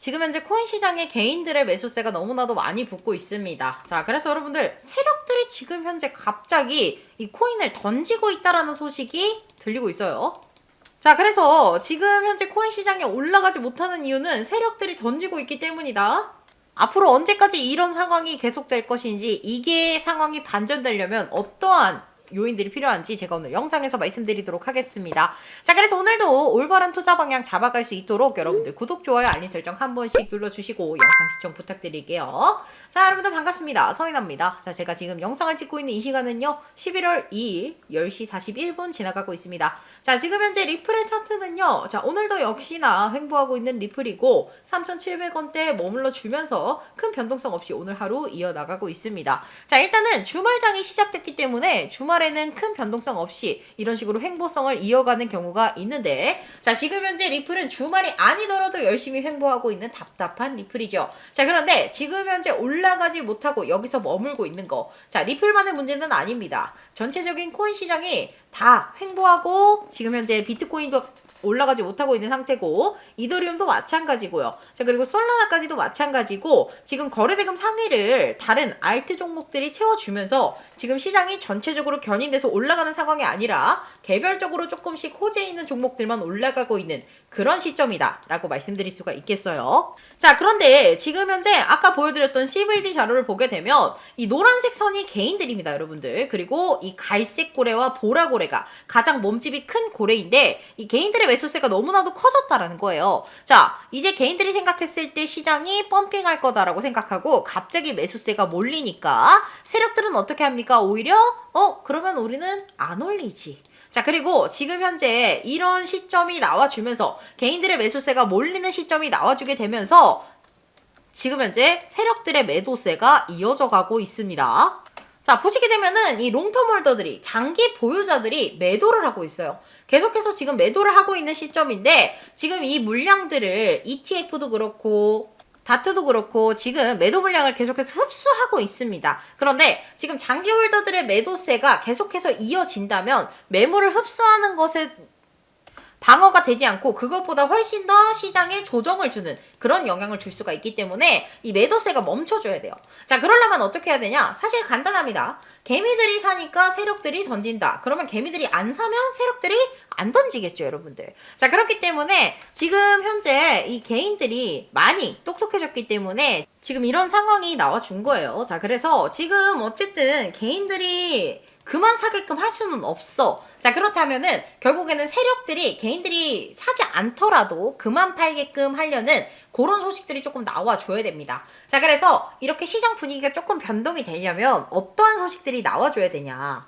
지금 현재 코인 시장에 개인들의 매수세가 너무나도 많이 붙고 있습니다. 자, 그래서 여러분들 세력들이 지금 현재 갑자기 이 코인을 던지고 있다라는 소식이 들리고 있어요. 자, 그래서 지금 현재 코인 시장에 올라가지 못하는 이유는 세력들이 던지고 있기 때문이다. 앞으로 언제까지 이런 상황이 계속될 것인지 이게 상황이 반전되려면 어떠한 요인들이 필요한지 제가 오늘 영상에서 말씀드리도록 하겠습니다. 자, 그래서 오늘도 올바른 투자 방향 잡아갈 수 있도록 여러분들 구독, 좋아요, 알림 설정 한 번씩 눌러주시고 영상 시청 부탁드릴게요. 자, 여러분들 반갑습니다. 서인아입니다. 자, 제가 지금 영상을 찍고 있는 이 시간은요, 11월 2일 10시 41분 지나가고 있습니다. 자, 지금 현재 리플의 차트는요, 자, 오늘도 역시나 횡보하고 있는 리플이고, 3,700원대 머물러 주면서 큰 변동성 없이 오늘 하루 이어나가고 있습니다. 자, 일단은 주말장이 시작됐기 때문에 주말 에는 큰 변동성 없이 이런 식으로 횡보성을 이어가는 경우가 있는데, 자, 지금 현재 리플은 주말이 아니더라도 열심히 횡보하고 있는 답답한 리플이죠. 자, 그런데 지금 현재 올라가지 못하고 여기서 머물고 있는 거. 자, 리플만의 문제는 아닙니다. 전체적인 코인 시장이 다 횡보하고 지금 현재 비트코인도 올라가지 못하고 있는 상태고 이더리움도 마찬가지고요. 자 그리고 솔라나까지도 마찬가지고 지금 거래대금 상위를 다른 알트 종목들이 채워주면서 지금 시장이 전체적으로 견인돼서 올라가는 상황이 아니라 개별적으로 조금씩 호재 있는 종목들만 올라가고 있는 그런 시점이다 라고 말씀드릴 수가 있겠어요. 자 그런데 지금 현재 아까 보여드렸던 CVD 자료를 보게 되면 이 노란색 선이 개인들입니다, 여러분들. 그리고 이 갈색 고래와 보라 고래가 가장 몸집이 큰 고래인데 이 개인들의 매수세가 너무나도 커졌다라는 거예요. 자, 이제 개인들이 생각했을 때 시장이 펌핑할 거다라고 생각하고 갑자기 매수세가 몰리니까 세력들은 어떻게 합니까? 오히려 어 그러면 우리는 안 올리지. 자, 그리고 지금 현재 이런 시점이 나와주면서 개인들의 매수세가 몰리는 시점이 나와주게 되면서 지금 현재 세력들의 매도세가 이어져 가고 있습니다. 자, 보시게 되면은 이 롱텀 홀더들이 장기 보유자들이 매도를 하고 있어요. 계속해서 지금 매도를 하고 있는 시점인데 지금 이 물량들을 ETF도 그렇고 다트도 그렇고 지금 매도 물량을 계속해서 흡수하고 있습니다. 그런데 지금 장기 홀더들의 매도세가 계속해서 이어진다면 매물을 흡수하는 것에 방어가 되지 않고 그것보다 훨씬 더 시장에 조정을 주는 그런 영향을 줄 수가 있기 때문에 이 매도세가 멈춰줘야 돼요. 자, 그러려면 어떻게 해야 되냐? 사실 간단합니다. 개미들이 사니까 세력들이 던진다. 그러면 개미들이 안 사면 세력들이 안 던지겠죠, 여러분들. 자, 그렇기 때문에 지금 현재 이 개인들이 많이 똑똑해졌기 때문에 지금 이런 상황이 나와준 거예요. 자, 그래서 지금 어쨌든 개인들이 그만 사게끔 할 수는 없어. 자, 그렇다면은 결국에는 세력들이 개인들이 사지 않더라도 그만 팔게끔 하려는 그런 소식들이 조금 나와줘야 됩니다. 자, 그래서 이렇게 시장 분위기가 조금 변동이 되려면 어떠한 소식들이 나와줘야 되냐.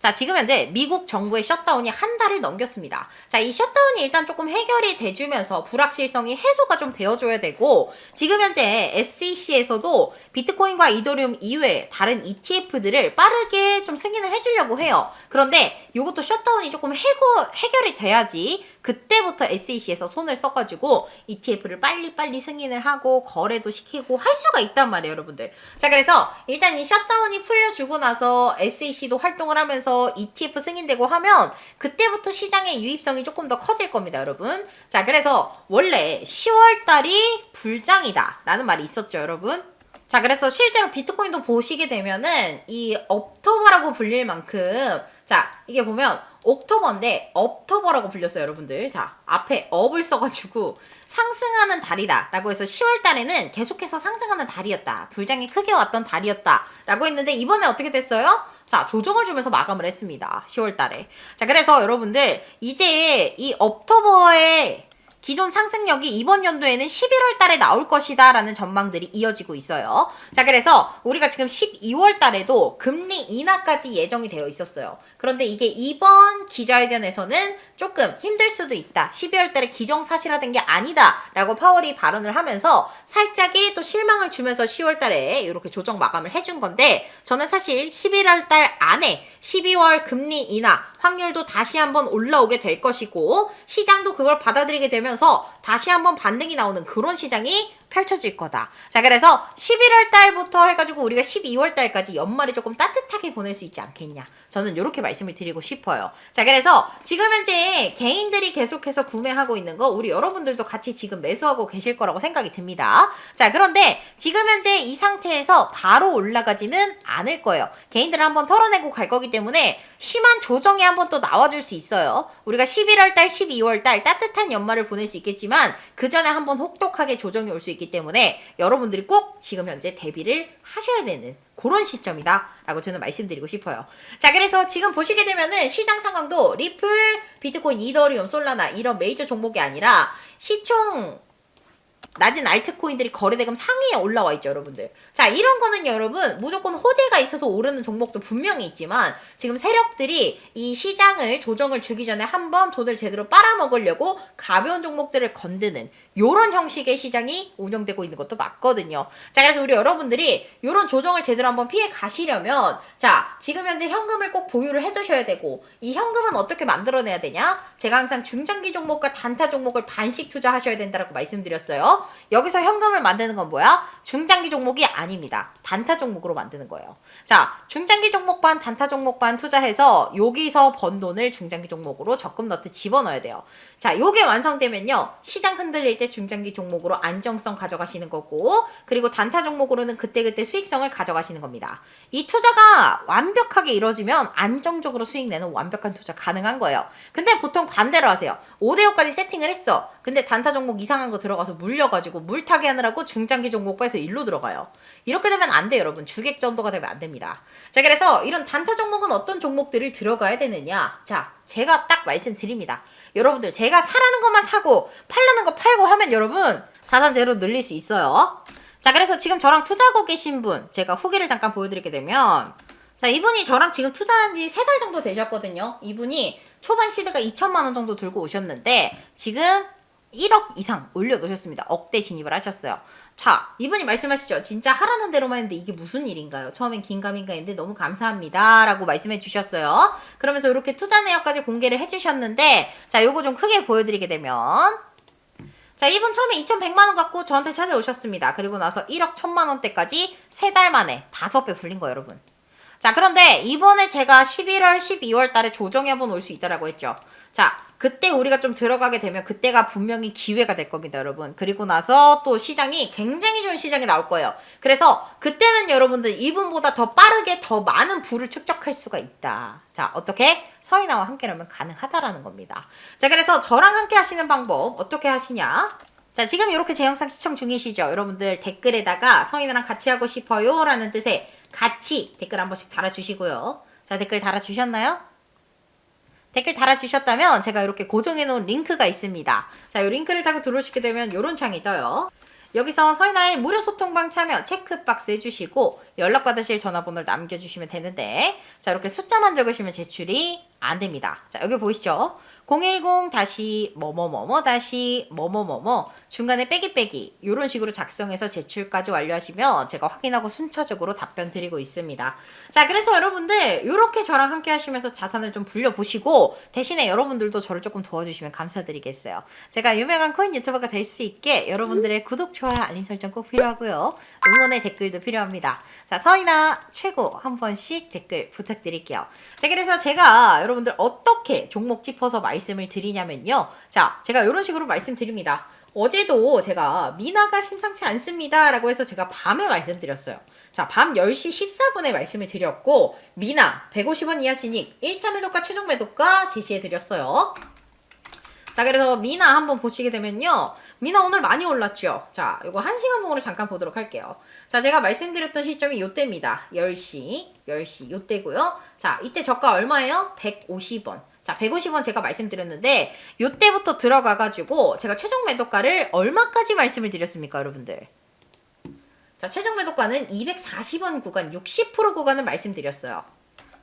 자, 지금 현재 미국 정부의 셧다운이 한 달을 넘겼습니다. 자, 이 셧다운이 일단 조금 해결이 돼주면서 불확실성이 해소가 좀 되어줘야 되고, 지금 현재 SEC에서도 비트코인과 이더리움 이외에 다른 ETF들을 빠르게 좀 승인을 해주려고 해요. 그런데 이것도 셧다운이 조금 해고, 해결이 돼야지 그때부터 SEC에서 손을 써가지고 ETF를 빨리빨리 승인을 하고 거래도 시키고 할 수가 있단 말이에요, 여러분들. 자, 그래서 일단 이 셧다운이 풀려주고 나서 SEC도 활동을 하면서 ETF 승인되고 하면 그때부터 시장의 유입성이 조금 더 커질 겁니다, 여러분. 자, 그래서 원래 10월 달이 불장이다 라는 말이 있었죠, 여러분. 자, 그래서 실제로 비트코인도 보시게 되면은 이 업토버라고 불릴 만큼 자, 이게 보면 옥토버인데 업토버라고 불렸어요, 여러분들. 자, 앞에 업을 써가지고 상승하는 달이다 라고 해서 10월 달에는 계속해서 상승하는 달이었다. 불장이 크게 왔던 달이었다 라고 했는데 이번에 어떻게 됐어요? 자, 조정을 주면서 마감을 했습니다. 10월 달에. 자, 그래서 여러분들 이제 이 업토버의 기존 상승력이 이번 연도에는 11월 달에 나올 것이다 라는 전망들이 이어지고 있어요. 자, 그래서 우리가 지금 12월 달에도 금리 인하까지 예정이 되어 있었어요. 그런데 이게 이번 기자회견에서는 조금 힘들 수도 있다. 12월 달에 기정사실화된 게 아니다. 라고 파월이 발언을 하면서 살짝의 또 실망을 주면서 10월 달에 이렇게 조정 마감을 해준 건데 저는 사실 11월 달 안에 12월 금리 인하 확률도 다시 한번 올라오게 될 것이고 시장도 그걸 받아들이게 되면서 다시 한번 반등이 나오는 그런 시장이 펼쳐질 거다. 자, 그래서 11월 달부터 해가지고 우리가 12월 달까지 연말에 조금 따뜻하게 보낼 수 있지 않겠냐. 저는 이렇게 말씀을 드리고 싶어요. 자, 그래서 지금 현재 개인들이 계속해서 구매하고 있는 거 우리 여러분들도 같이 지금 매수하고 계실 거라고 생각이 듭니다. 자, 그런데 지금 현재 이 상태에서 바로 올라가지는 않을 거예요. 개인들을 한번 털어내고 갈 거기 때문에 심한 조정이 한번 또 나와줄 수 있어요. 우리가 11월 달, 12월 달 따뜻한 연말을 보낼 수 있겠지만 그 전에 한번 혹독하게 조정이 올 수 있기 때문에 여러분들이 꼭 지금 현재 대비를 하셔야 되는 그런 시점이다라고 저는 말씀드리고 싶어요. 자, 그래서 지금 보시게 되면은 시장 상황도 리플, 비트코인, 이더리움, 솔라나 이런 메이저 종목이 아니라 시총 낮은 알트코인들이 거래대금 상위에 올라와 있죠, 여러분들. 자, 이런 거는 여러분 무조건 호재가 있어서 오르는 종목도 분명히 있지만 지금 세력들이 이 시장을 조정을 주기 전에 한번 돈을 제대로 빨아먹으려고 가벼운 종목들을 건드는 요런 형식의 시장이 운영되고 있는 것도 맞거든요. 자, 그래서 우리 여러분들이 요런 조정을 제대로 한번 피해 가시려면 자, 지금 현재 현금을 꼭 보유를 해 두셔야 되고 이 현금은 어떻게 만들어내야 되냐? 제가 항상 중장기 종목과 단타 종목을 반씩 투자하셔야 된다라고 말씀드렸어요. 여기서 현금을 만드는 건 뭐야? 중장기 종목이 아닙니다. 단타 종목으로 만드는 거예요. 자, 중장기 종목 반, 단타 종목 반 투자해서 여기서 번 돈을 중장기 종목으로 적금 넣듯 집어넣어야 돼요. 자, 요게 완성되면요. 시장 흔들릴 때 중장기 종목으로 안정성 가져가시는 거고, 그리고 단타 종목으로는 그때그때 수익성을 가져가시는 겁니다. 이 투자가 완벽하게 이루어지면 안정적으로 수익 내는 완벽한 투자 가능한 거예요. 근데 보통 반대로 하세요. 5대5까지 세팅을 했어. 근데 단타 종목 이상한 거 들어가서 물려 가지고 물타기 하느라고 중장기 종목 빼서 일로 들어가요. 이렇게 되면 안 돼요, 여러분. 주객 전도가 되면 안 됩니다. 자, 그래서 이런 단타 종목은 어떤 종목들을 들어가야 되느냐? 자, 제가 딱 말씀드립니다. 여러분들, 제가 사라는 것만 사고, 팔라는 거 팔고 하면 여러분, 자산 제로 늘릴 수 있어요. 자, 그래서 지금 저랑 투자하고 계신 분, 제가 후기를 잠깐 보여드리게 되면, 자, 이분이 저랑 지금 투자한 지 세 달 정도 되셨거든요. 이분이 초반 시드가 2천만 원 정도 들고 오셨는데, 지금 1억 이상 올려놓으셨습니다. 억대 진입을 하셨어요. 자, 이분이 말씀하시죠. 진짜 하라는 대로만 했는데 이게 무슨 일인가요? 처음엔 긴가민가 했는데 너무 감사합니다. 라고 말씀해 주셨어요. 그러면서 이렇게 투자 내역까지 공개를 해 주셨는데, 자, 요거 좀 크게 보여드리게 되면, 자, 이분 처음에 2,100만원 갖고 저한테 찾아오셨습니다. 그리고 나서 1억 1천만원대까지 세달 만에 다섯 배 불린 거예요, 여러분. 자, 그런데 이번에 제가 11월, 12월 달에 한번 올수 있다라고 했죠. 자, 그때 우리가 좀 들어가게 되면 그때가 분명히 기회가 될 겁니다, 여러분. 그리고 나서 또 시장이 굉장히 좋은 시장이 나올 거예요. 그래서 그때는 여러분들 이분보다 더 빠르게 더 많은 부를 축적할 수가 있다. 자, 어떻게? 서인아와 함께라면 가능하다라는 겁니다. 자, 그래서 저랑 함께 하시는 방법 어떻게 하시냐? 자, 지금 이렇게 제 영상 시청 중이시죠? 여러분들 댓글에다가 성인이랑 같이 하고 싶어요 라는 뜻의 같이 댓글 한 번씩 달아주시고요. 자, 댓글 달아주셨나요? 댓글 달아주셨다면 제가 이렇게 고정해 놓은 링크가 있습니다. 자, 이 링크를 타고 들어오시게 되면 이런 창이 떠요. 여기서 서인아의 무료 소통방 참여 체크박스 해주시고 연락받으실 전화번호를 남겨주시면 되는데 자 이렇게 숫자만 적으시면 제출이 안 됩니다. 자 여기 보이시죠? 010 다시 뭐뭐뭐뭐 다시 뭐뭐뭐뭐 중간에 빼기 빼기 이런 식으로 작성해서 제출까지 완료하시면 제가 확인하고 순차적으로 답변 드리고 있습니다. 자 그래서 여러분들 이렇게 저랑 함께 하시면서 자산을 좀 불려보시고 대신에 여러분들도 저를 조금 도와주시면 감사드리겠어요. 제가 유명한 코인 유튜버가 될 수 있게 여러분들의 구독, 좋아요, 알림 설정 꼭 필요하고요. 응원의 댓글도 필요합니다. 자 서인아 최고 한 번씩 댓글 부탁드릴게요. 자 그래서 제가 여러분들 어떻게 종목 짚어서 말씀을 드리냐면요. 자 제가 이런 식으로 말씀드립니다. 어제도 제가 미나가 심상치 않습니다. 라고 해서 제가 밤에 말씀드렸어요. 자, 밤 10시 14분에 말씀을 드렸고, 미나 150원 이하 진입 1차 매도가 최종 매도가 제시해 드렸어요. 자, 그래서 미나 한번 보시게 되면요. 미나 오늘 많이 올랐죠? 자, 이거 1시간 봉으로 잠깐 보도록 할게요. 자, 제가 말씀드렸던 시점이 요때입니다. 10시, 10시 요때고요. 자, 이때 저가 얼마예요? 150원. 자, 150원 제가 말씀드렸는데 요때부터 들어가 가지고 제가 최종 매도가를 얼마까지 말씀을 드렸습니까, 여러분들? 자, 최종 매도가는 240원 구간, 60% 구간을 말씀드렸어요.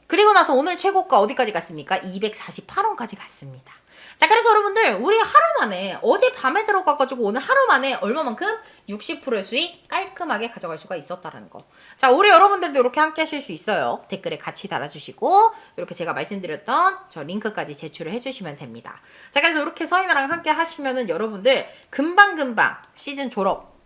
그리고 나서 오늘 최고가 어디까지 갔습니까? 248원까지 갔습니다. 자, 그래서 여러분들, 우리 하루 만에, 어제 밤에 들어가가지고 오늘 하루 만에 얼마만큼? 60%의 수익 깔끔하게 가져갈 수가 있었다라는 거. 자, 우리 여러분들도 이렇게 함께 하실 수 있어요. 댓글에 같이 달아주시고, 이렇게 제가 말씀드렸던 저 링크까지 제출을 해주시면 됩니다. 자, 그래서 이렇게 서인아랑 함께 하시면은 여러분들 금방금방 시즌 졸업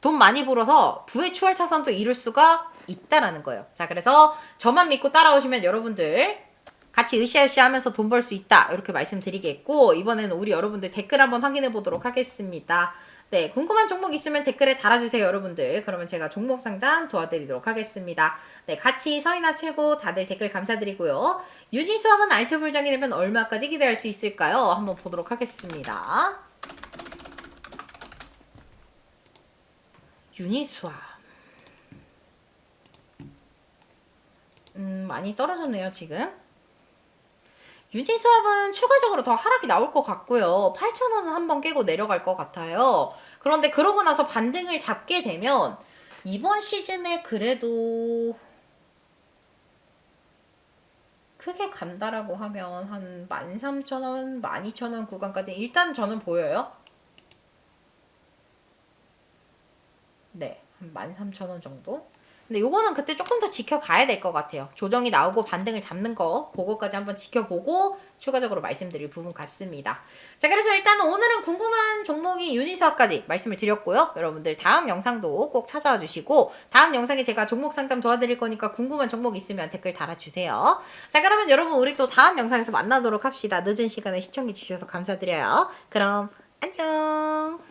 돈 많이 벌어서 부의 추월 차선도 이룰 수가 있다라는 거예요. 자, 그래서 저만 믿고 따라오시면 여러분들 같이 으쌰으쌰 하면서 돈 벌 수 있다. 이렇게 말씀드리겠고, 이번에는 우리 여러분들 댓글 한번 확인해 보도록 하겠습니다. 네, 궁금한 종목 있으면 댓글에 달아주세요, 여러분들. 그러면 제가 종목 상담 도와드리도록 하겠습니다. 네, 같이 서인아 최고 다들 댓글 감사드리고요. 유지 수업은 알트 불장이 되면 얼마까지 기대할 수 있을까요? 한번 보도록 하겠습니다. 유니수업. 음, 많이 떨어졌네요, 지금. 유지수업은 추가적으로 더 하락이 나올 것 같고요. 8,000원은 한번 깨고 내려갈 것 같아요. 그런데 그러고 나서 반등을 잡게 되면 이번 시즌에 그래도 크게 간다라고 하면 한 13,000원, 12,000원 구간까지 일단 저는 보여요. 네, 한 13,000원 정도? 근데 요거는 그때 조금 더 지켜봐야 될 것 같아요. 조정이 나오고 반등을 잡는 거, 그거까지 한번 지켜보고 추가적으로 말씀드릴 부분 같습니다. 자, 그래서 일단 오늘은 궁금한 종목이 유니스와까지 말씀을 드렸고요. 여러분들 다음 영상도 꼭 찾아와 주시고 다음 영상에 제가 종목 상담 도와드릴 거니까 궁금한 종목 있으면 댓글 달아주세요. 자, 그러면 여러분 우리 또 다음 영상에서 만나도록 합시다. 늦은 시간에 시청해 주셔서 감사드려요. 그럼 안녕.